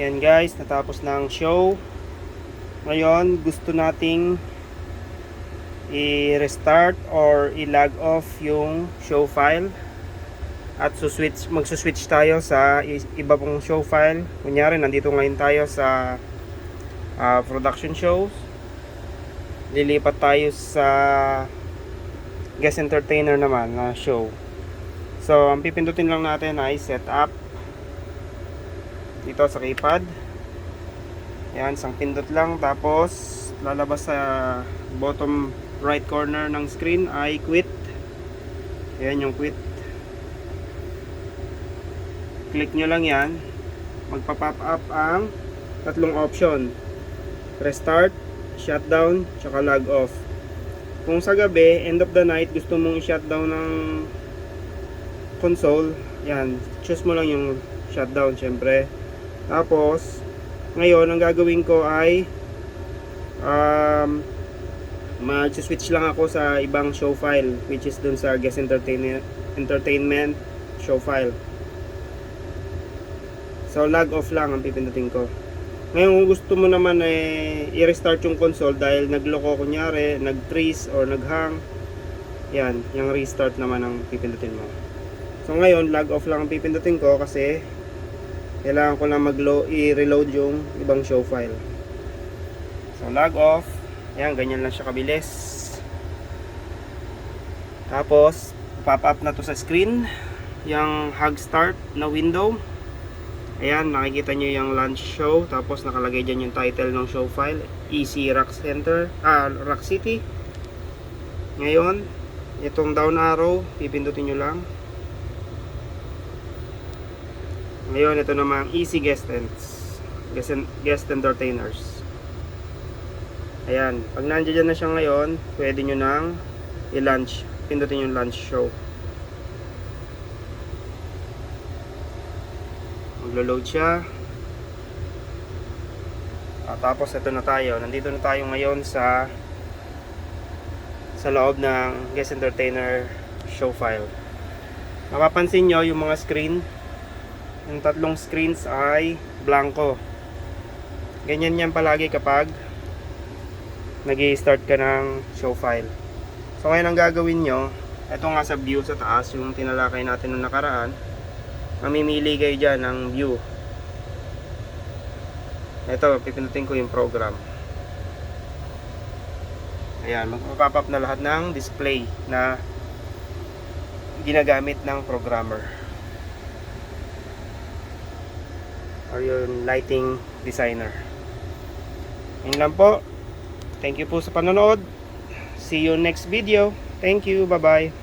Yan guys, natapos na ang show. Ngayon, gusto nating i-restart or i-log off yung show file. At switch magsuswitch tayo sa iba pong show file. Kunyari, nandito ngayon tayo sa ah, production shows. Lilipat tayo sa guest entertainer naman na show. So, ang pipindutin lang natin ay set up dito sa keypad. Yan, isang pindot lang. Tapos, lalabas sa bottom right corner ng screen ay quit. Yan yung quit. Click nyo lang yan. Magpa-pop up ang tatlong option. Restart, shutdown, tsaka log off. Kung sa gabi, end of the night, gusto mong i-shutdown ng console, yan, choose mo lang yung shutdown syempre. Tapos, ngayon, ang gagawin ko ay um, mag-switch lang ako sa ibang show file which is dun sa guest entertainment, entertainment show file. So, log off lang ang pipindutin ko. Ngayon, kung gusto mo naman eh, i-restart yung console dahil nagloko kunyari, nag-freeze or nag-hang, yan, yung restart naman ang pipindutin mo. So ngayon, log off lang ang pipindutin ko kasi kailangan ko lang mag i-reload yung ibang show file. So log off. Ayan, ganyan lang siya kabilis. Tapos, pop up na to sa screen. Yung hug start na window. Ayan, nakikita nyo yung launch show. Tapos nakalagay dyan yung title ng show file. EC Rock Center, ah, Rock City. Ngayon, itong down arrow, pipindutin nyo lang. Ngayon, ito namang easy guest ents. Guest, en- guest entertainers. Ayan. Pag nandiyan na siya ngayon, pwede nyo nang i-launch. Pindutin yung launch show. Maglo-load siya. At tapos ito na tayo. Nandito na tayo ngayon sa sa loob ng guest entertainer show file. Mapapansin nyo yung mga screen yung tatlong screens ay blanco. Ganyan yan palagi kapag nag start ka ng show file. So ngayon ang gagawin nyo, ito nga sa view sa taas, yung tinalakay natin nung nakaraan, mamimili kayo dyan ng view. Ito, pipindutin ko yung program. Ayan, magpapop up na lahat ng display na ginagamit ng programmer. Or yung lighting designer. Yun lang po. Thank you po sa panonood. See you next video. Thank you. Bye-bye.